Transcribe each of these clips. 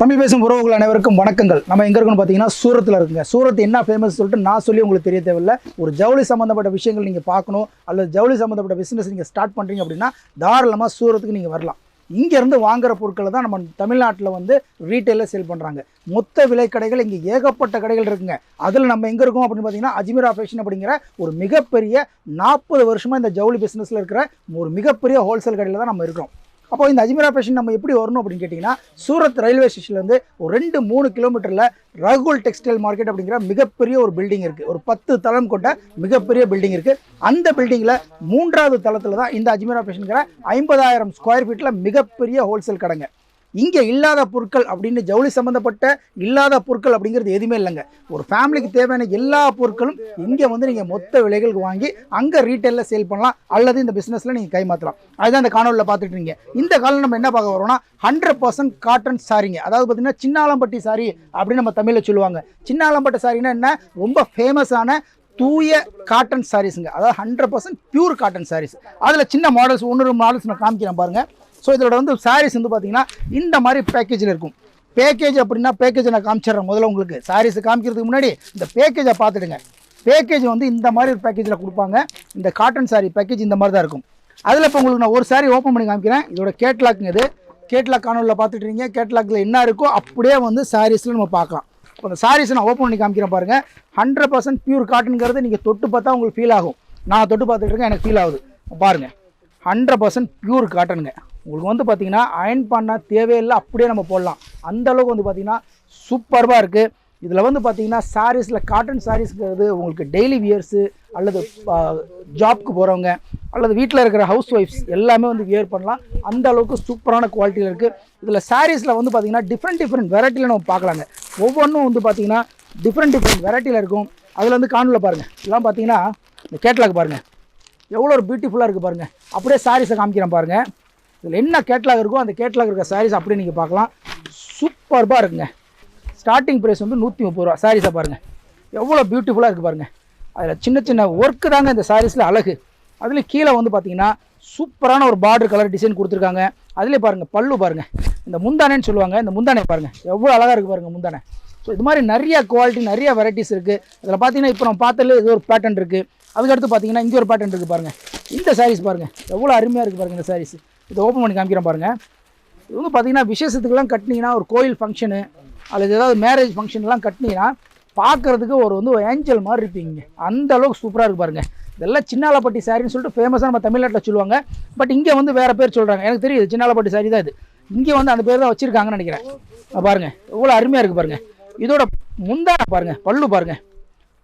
தமிழ் பேசும் உறவுகள் அனைவருக்கும் வணக்கங்கள். நம்ம எங்கே இருக்கோம்னு பார்த்தீங்கன்னா சூரத்தில் இருக்குங்க. சூரத் என்ன ஃபேமஸ் சொல்லிட்டு நான் சொல்லி உங்களுக்கு தெரிய தேவையில்ல. ஒரு ஜவுளி சம்மந்தப்பட்ட விஷயங்கள் நீங்கள் பார்க்கணும். அல்லது ஜவுளி சம்மந்தப்பட்ட பிஸ்னஸ் நீங்கள் ஸ்டார்ட் பண்ணுறீங்க அப்படின்னா தாராளமாக சூரத்துக்கு நீங்கள் வரலாம். இங்கேருந்து வாங்குற பொருட்களை தான் நம்ம தமிழ்நாட்டில் வந்து ரீட்டைலில் சேல் பண்ணுறாங்க மொத்த விலை கடைகள் இங்கே ஏகப்பட்ட கடைகள் இருக்குங்க. அதில் நம்ம எங்கே இருக்கோம் அப்படின்னு பார்த்தீங்கன்னா அஜ்மீரா ஃபேஷன் அப்படிங்கிற ஒரு மிகப்பெரிய நாற்பது வருஷமாக இந்த ஜவுளி பிஸ்னஸில் இருக்கிற ஒரு மிகப்பெரிய ஹோல்சேல் கடையில் தான் நம்ம இருக்கிறோம். அப்போ இந்த அஜ்மீரா ஃபேஷன் நம்ம எப்படி வரணும் அப்படின்னு கேட்டிங்கன்னா சூரத் ரயில்வே ஸ்டேஷன்லேருந்து ஒரு ரெண்டு மூணு கிலோமீட்டரில் ரகுல் டெக்ஸ்டைல் மார்க்கெட் அப்படிங்கிற மிகப்பெரிய ஒரு பில்டிங் இருக்குது ஒரு பத்து தளம் கொண்ட மிகப்பெரிய பில்டிங் இருக்குது அந்த பில்டிங்கில் மூன்றாவது தளத்தில் தான் இந்த அஜ்மீரா ஃபேஷனுங்கிற ஐம்பதாயிரம் ஸ்கொயர் ஃபீட்டில் மிகப்பெரிய ஹோல்சேல் கடைங்க. இங்கே இல்லாத பொருட்கள் அப்படின்னு ஜவுளி சம்மந்தப்பட்ட இல்லாத பொருட்கள் அப்படிங்கிறது எதுவுமே இல்லைங்க. ஒரு ஃபேமிலிக்கு தேவையான எல்லா பொருட்களும் இங்கே வந்து நீங்கள் மொத்த விலைகளுக்கு வாங்கி அங்கே ரீட்டைலில் சேல் பண்ணலாம். அல்லது இந்த பிஸ்னஸில் நீங்கள் கைமாற்றலாம் அதுதான் இந்த காணொலியில் பார்த்துட்டு இருக்கீங்க. இந்த காலம் நம்ம என்ன பார்க்க வரோம்னா ஹண்ட்ரட் பர்சன்ட் காட்டன் சாரிங்க அதாவது பார்த்தீங்கன்னா சின்னாலம்பட்டி சாரி அப்படின்னு நம்ம தமிழில் சொல்லுவாங்க. சின்னாலம்பட்டி சாரின்னா என்ன? ரொம்ப ஃபேமஸான தூய காட்டன் சாரீஸுங்க அதாவது hundred percent pure cotton saris அதில் சின்ன மாடல்ஸ் ஒன்று மாடல்ஸ் நான் காமிக்கிறேன் பாருங்கள் ஸோ இதோட வந்து சாரீஸ் வந்து பார்த்தீங்கன்னா இந்த மாதிரி பேக்கேஜில் இருக்கும். பேக்கேஜ் அப்படின்னா பேக்கேஜ் நான் காமிச்சிடுறேன் முதல்ல உங்களுக்கு. சாரீஸ் காமிக்கிறதுக்கு முன்னாடி இந்த பேக்கேஜை பார்த்துடுங்க. பேக்கேஜ் வந்து இந்த மாதிரி ஒரு பேக்கேஜில் கொடுப்பாங்க. இந்த காட்டன் சாரீ பேக்கேஜ் இந்த மாதிரி தான் இருக்கும். அதில் இப்போ உங்களுக்கு நான் ஒரு சாரீ ஓப்பன் பண்ணி காமிக்கிறேன். இதோட கேட்லாக்குங்க இது. கேட்லாக் காணொலியில் பார்த்துட்டு இருக்கீங்க. கேட்லாக்கில் என்ன இருக்கோ அப்படியே வந்து சாரீஸில் நம்ம பார்க்கலாம். இப்போ அந்த சாரீஸ் நான் ஓப்பன் பண்ணி காமிக்கிறேன் பாருங்கள் ஹண்ட்ரட் பர்சன்ட் பியூர் காட்டனுங்கிறது நீங்கள் தொட்டு பார்த்தா உங்களுக்கு ஃபீல் ஆகும். நான் தொட்டு பார்த்துட்டு இருக்கேன் எனக்கு ஃபீல் ஆகுது. பாருங்கள் ஹண்ட்ரட் பர்சன்ட் பியூர் காட்டனுங்க உங்களுக்கு வந்து பார்த்திங்கன்னா அயன் பண்ண தேவையில்லை அப்படியே நம்ம போடலாம். அந்த அளவுக்கு வந்து பார்த்திங்கன்னா சூப்பர்வாக இருக்குது இதில் வந்து பார்த்திங்கன்னா சாரீஸில் காட்டன் சாரீஸ்ங்கிறது உங்களுக்கு டெய்லி வியர்ஸு அல்லது ஜாப்க்கு போகிறவங்க அல்லது வீட்டில் இருக்கிற ஹவுஸ் ஒய்ஃப்ஸ் எல்லாமே வந்து வியர் பண்ணலாம். அந்த அளவுக்கு சூப்பரான குவாலிட்டியில் இருக்குது இதில் சாரீஸில் வந்து பார்த்தீங்கன்னா டிஃப்ரெண்ட் டிஃப்ரெண்ட் வெரைட்டியில் நம்ம பார்க்கலாங்க ஒவ்வொன்றும் வந்து பார்த்தீங்கன்னா டிஃப்ரெண்ட் டிஃப்ரெண்ட் வெரைட்டியில் இருக்கும். அதில் வந்து காணொலியில் பாருங்கள் இதெல்லாம் பார்த்தீங்கன்னா இந்த கேட்லாக் பாருங்கள் எவ்வளோ ஒரு பியூட்டிஃபுல்லாக இருக்குது பாருங்கள் அப்படியே சாரீஸை காமிக்கிறேன் பாருங்கள் இதில் என்ன கேட்லாக் இருக்கோ அந்த கேட்லாக் இருக்க சாரீஸ் அப்படியே நீங்கள் பார்க்கலாம். சூப்பர்பாக இருக்குங்க. ஸ்டார்டிங் ப்ரைஸ் வந்து நூற்றி முப்பது ரூபா. சாரீஸை பாருங்கள் எவ்வளோ பியூட்டிஃபுல்லாக இருக்குது பாருங்கள் அதில் சின்ன சின்ன ஒர்க்கு தாங்க இந்த சாரீஸில் அழகு. அதில் கீழே வந்து பார்த்தீங்கன்னா சூப்பரான ஒரு பார்டர் கலர் டிசைன் கொடுத்துருக்காங்க. அதிலே பாருங்கள் பல்லு பாருங்கள் இந்த முந்தானேன்னு சொல்லுவாங்க. இந்த முந்தானை பாருங்கள் எவ்வளோ அழகாக இருக்குது பாருங்கள் முந்தானை. ஸோ இது மாதிரி நிறைய குவாலிட்டி நிறைய வெரைட்டிஸ் இருக்குது அதில் பார்த்தீங்கன்னா இப்போ நம்ம பார்த்ததுல இது ஒரு பேட்டர்ன் இருக்குது அதுக்கடுத்து பார்த்தீங்கன்னா இங்கே ஒரு பேட்டர்ன் இருக்குது பாருங்கள் இந்த சாரீஸ் பாருங்கள் எவ்வளோ அருமையாக இருக்குது பாருங்கள் இந்த சாரீஸ் இதை ஓப்பன் பண்ணி காமிக்கிறேன் பாருங்கள் இது வந்து பார்த்தீங்கன்னா விசேஷத்துக்குலாம் கட்டினீங்கன்னா ஒரு கோயில் ஃபங்க்ஷனு அல்லது ஏதாவது மேரேஜ் ஃபங்க்ஷன்லாம் கட்டினீங்கன்னா பார்க்குறதுக்கு ஒரு வந்து ஒரு ஏஞ்சல் மாதிரி இருப்பீங்க அந்த அளவுக்கு சூப்பராக இருக்கு பாருங்கள் இதெல்லாம் சின்னாலப்பட்டி சாரின்னு சொல்லிட்டு ஃபேமஸாக நம்ம தமிழ்நாட்டில் சொல்லுவாங்க. பட் இங்கே வந்து வேறு பேர் சொல்கிறாங்க எனக்கு தெரியுது சின்னாலப்பட்டி சாரி தான் இது. இங்கே வந்து அந்த பேர் தான் வச்சுருக்காங்கன்னு நினைக்கிறேன். பாருங்கள் எவ்வளோ அருமையாக இருக்குது பாருங்கள் இதோட முந்தான பாருங்கள் பல்லு பாருங்கள்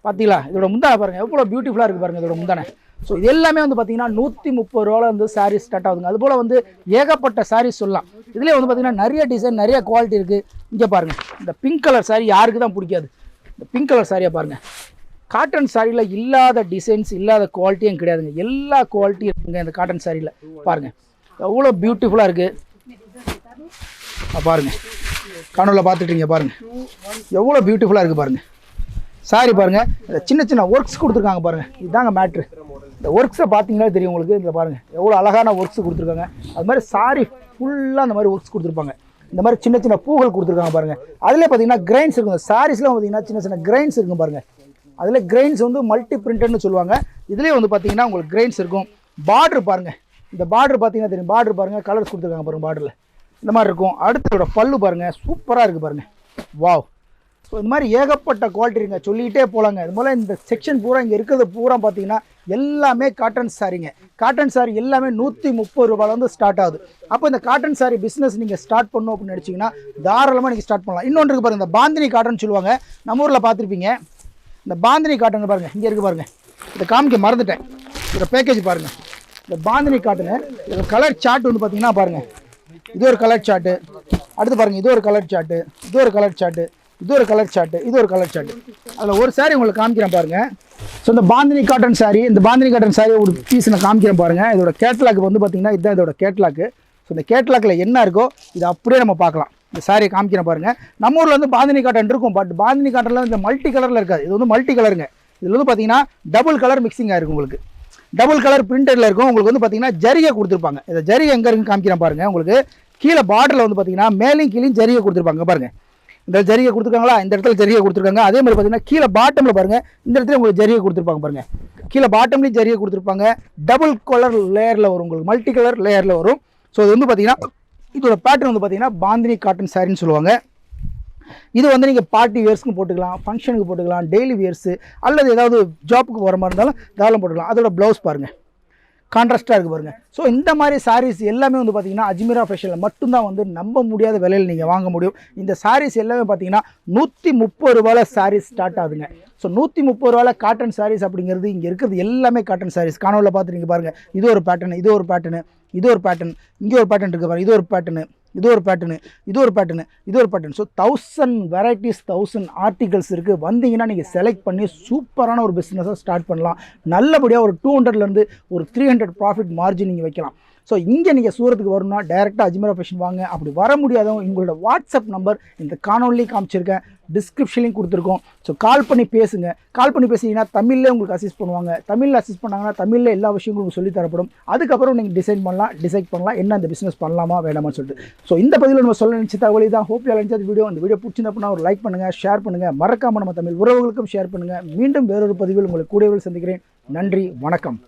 பார்த்தீங்களா இதோட முந்தானை பாருங்கள் எவ்வளோ பியூட்டிஃபுல்லாக இருக்குது பாருங்கள் இதோட முந்தானை. ஸோ இது எல்லாமே வந்து பார்த்தீங்கன்னா நூற்றி முப்பது ரூபாவில் வந்து சாரீஸ் ஸ்டார்ட் ஆகுதுங்க. அதுபோல் வந்து ஏகப்பட்ட சாரீஸ் சொல்லலாம். இதுலேயே வந்து பார்த்தீங்கன்னா நிறைய டிசைன் நிறைய குவாலிட்டி இருக்குது இங்கே பாருங்கள் இந்த பிங்க் கலர் சாரீ யாருக்கு தான் பிடிக்காது. இந்த பிங்க் கலர் சாரியை பாருங்கள் காட்டன் சாரியில் இல்லாத டிசைன்ஸ் இல்லாத குவாலிட்டியும் கிடையாதுங்க. எல்லா குவாலிட்டியும் இருக்குங்க இந்த காட்டன் சாரியில் பாருங்கள் எவ்வளோ பியூட்டிஃபுல்லாக இருக்குது பாருங்கள் காணொலியில் பார்த்துட்டீங்க பாருங்க. எவ்வளோ பியூட்டிஃபுல்லாக இருக்குது பாருங்க. சாரி பாருங்க. இந்த சின்ன சின்ன ஒர்க்ஸ் கொடுத்துருக்காங்க பாருங்க. இதுதாங்க மேட்ரு இந்த ஒர்க்ஸை பார்த்தீங்கன்னா தெரியும் உங்களுக்கு. இதில் பாருங்க. எவ்வளோ அழகான ஒர்க்ஸ் கொடுத்துருக்காங்க. அது மாதிரி சாரி ஃபுல்லாக அந்த மாதிரி ஒர்க்ஸ் கொடுத்துருப்பாங்க. இந்த மாதிரி சின்ன சின்ன பூக்கள் கொடுத்துருக்காங்க பாருங்க. அதிலே பார்த்தீங்கன்னா கிரைன்ஸ் இருக்கும் சாரீஸ்லாம் பார்த்தீங்கன்னா சின்ன சின்ன கிரைன்ஸ் இருக்கும் பாருங்க. அதில் கிரைன்ஸ் வந்து மல்டி பிரிண்டட்னு சொல்லுவாங்க. இதுலேயே வந்து பார்த்தீங்கன்னா உங்களுக்கு கிரைன்ஸ் இருக்கும். பார்டர் பாருங்க. இந்த பார்டர் பார்த்தீங்கன்னா தெரியும். பார்டர் பாருங்க. கலர்ஸ் கொடுத்துருக்காங்க பாருங்க பார்டரில் இந்த மாதிரி இருக்கும். அடுத்ததோட பல்லு பாருங்கள் சூப்பராக இருக்குது பாருங்கள் வாவ் ஸோ இந்த மாதிரி ஏகப்பட்ட குவாலிட்டி இருங்க சொல்லிக்கிட்டே போகலாங்க இது போல் இந்த செக்ஷன் பூரா இங்கே இருக்கிறது பூரா பார்த்தீங்கன்னா எல்லாமே காட்டன் சாரிங்க காட்டன் சாரி எல்லாமே நூற்றி முப்பது ரூபாயிலேருந்து ஸ்டார்ட் ஆகுது. அப்போ இந்த காட்டன் சாரி பிஸ்னஸ் நீங்கள் ஸ்டார்ட் பண்ணணும் அப்படின்னு நினச்சிங்கன்னா தாராளமாக நீங்கள் ஸ்டார்ட் பண்ணலாம். இன்னொன்று பாருங்கள் இந்த பாந்தினி காட்டன் சொல்லுவாங்க. நம்ம ஊரில் பார்த்துருப்பீங்க இந்த பாந்தினி காட்டன் பாருங்கள் இங்கே இருக்குது பாருங்கள் இதை காமிக்க மறந்துட்டேன். இதோட பேக்கேஜ் பாருங்கள் இந்த பாந்தினி காட்டனு இதோட கலர் சார்ட் வந்து பார்த்தீங்கன்னா பாருங்கள் இது ஒரு கலர் சார்ட்டு அடுத்து பாருங்கள் இது ஒரு கலர் சார்ட்டு இது ஒரு கலர் சார்ட்டு இது ஒரு கலர் சார்ட்டு இது ஒரு கலர் சார்ட்டு அதில் ஒரு சாரீ உங்களுக்கு காமிக்கிறேன் பாருங்கள் ஸோ இந்த பாந்தினி காட்டன் saree இந்த பாந்தினி காட்டன் saree ஒரு பீஸ் நான் காமிக்கிறேன் பாருங்கள் இதோட கேட்லாக் வந்து பார்த்தீங்கன்னா இதுதான் இதோட கேட்லாக்கு ஸோ இந்த கேட்லாக்கில் என்ன இருக்கோ இதை அப்படியே நம்ம பார்க்கலாம். இந்த சாரியை காமிக்கிறேன் பாருங்கள் நம்ம ஊரில் வந்து பாந்தினி காட்டன் இருக்கும். பட் பாந்தினி காட்டனில் இந்த மல்டி கலரில் இருக்காது. இது வந்து மல்டி கலருங்க இதில் வந்து பார்த்தீங்கன்னா டபுள் கலர் மிக்சிங்காக இருக்கும் உங்களுக்கு. டபுள் கலர் பிரிண்டடில் இருக்கும். உங்களுக்கு வந்து பார்த்தீங்கன்னா ஜரிகை கொடுத்துருப்பாங்க. இந்த ஜரிகை எங்கே இருக்குன்னு காமிக்கிறேன் பாருங்கள் உங்களுக்கு கீழே பார்டரில் வந்து பார்த்தீங்கன்னா மேலையும் கீழையும் ஜரிகை கொடுத்துருப்பாங்க. பாருங்கள் இந்த ஜரிகை கொடுத்துருக்காங்களா? இந்த இடத்துல ஜரிகை கொடுத்துருக்காங்க. அதே மாதிரி பார்த்தீங்கன்னா கீழே பாட்டமில் பாருங்க. இந்த இடத்துல உங்களுக்கு ஜரிகை கொடுத்துருப்பாங்க பாருங்கள் கீழே பாட்டம்லேயும் ஜரிகை கொடுத்துருப்பாங்க. டபுள் கலர் லேயரில் வரும். உங்களுக்கு மல்டி கலர் லேயரில் வரும். ஸோ இது வந்து பார்த்தீங்கன்னா இதோட பேட்டர்ன் வந்து பார்த்தீங்கன்னா பாந்தினி காட்டன் சாரின்னு சொல்லுவாங்க. இது வந்து நீங்கள் பார்ட்டி வியர்ஸ்க்கு போட்டுக்கலாம் ஃபங்க்ஷனுக்கு போட்டுக்கலாம் டெய்லி வியர்ஸு அல்லது ஏதாவது ஜாப்புக்கு போகிற மாதிரி இருந்தாலும் தாராளம் போட்டுக்கலாம். அதோட ப்ளவுஸ் பாருங்கள் கான்ட்ராஸ்ட்டாக இருக்குது பாருங்கள் ஸோ இந்த மாதிரி சாரீஸ் எல்லாமே வந்து பார்த்தீங்கன்னா அஜ்மீரா ஃபேஷனில் மட்டும்தான் வந்து நம்ப முடியாத விலையில் நீங்கள் வாங்க முடியும். இந்த சாரீஸ் எல்லாமே பார்த்தீங்கன்னா நூற்றி முப்பது ரூபாயில் சாரீஸ் ஸ்டார்ட் ஆகுதுங்க. ஸோ நூற்றி முப்பது ரூபாயில் காட்டன் சாரீஸ் அப்படிங்கிறது இங்கே இருக்கிறது எல்லாமே காட்டன் சாரீஸ் காணொலியில் பார்த்துருங்க பாருங்கள் இது ஒரு பேட்டர்னு இது ஒரு பேட்டர்னு இது ஒரு பேட்டர்ன் இங்கே ஒரு பேட்டர்ன் இருக்குது பாருங்கள் இது ஒரு பேட்டர்னு இது ஒரு பேட்டர்னு இது ஒரு பேட்டர்னு இது ஒரு pattern so thousand varieties thousand articles இருக்குது வந்தீங்கன்னா நீங்கள் செலக்ட் பண்ணி சூப்பரான ஒரு பிஸ்னஸை ஸ்டார்ட் பண்ணலாம். நல்லபடியாக ஒரு டூ ஹண்ட்ரட்லேருந்து ஒரு த்ரீ ஹண்ட்ரட் ப்ராஃபிட் மார்ஜின் நீங்கள் வைக்கலாம். ஸோ இங்கே நீங்கள் சூரத்துக்கு வரணும்னா டேரெக்டாக அஜ்மீரா ஃபேஷன் வாங்க. அப்படி வர முடியாதவங்க உங்களோட வாட்ஸ்அப் நம்பர் இந்த காணொலியும் காமிச்சிருக்கேன். டிஸ்கிரிப்ஷன்லையும் கொடுத்துருக்கோம். ஸோ கால் பண்ணி பேசுங்க. கால் பண்ணி பேசிங்கன்னா தமிழ்லேயே உங்களுக்கு அசிஸ்ட் பண்ணுவாங்க. தமிழில் அசிஸ்ட் பண்ணாங்கன்னா தமிழில் எல்லா விஷயங்களும் உங்களுக்கு சொல்லித்தரப்படும் அதுக்கப்புறம் நீங்கள் டிசைன் பண்ணலாம் டிசைட் பண்ணலாம். என்ன அந்த பிஸ்னஸ் பண்ணலாமா வேணாமா சொல்லிட்டு. ஸோ இந்த பதிவில் நம்ம சொல்ல நினச்ச தகவல் தான் ஹோப் யூ நினச்ச வீடியோ அந்த வீடியோ பிடிச்சிருந்தப்பனா ஒரு லைக் பண்ணுங்கள் ஷேர் பண்ணுங்கள் மறக்காமல் நம்ம தமிழ் உறவுகளுக்கும் ஷேர் பண்ணுங்கள் மீண்டும் வேறொரு பதிவில் உங்களை கூடவே சந்திக்கிறேன். நன்றி வணக்கம்.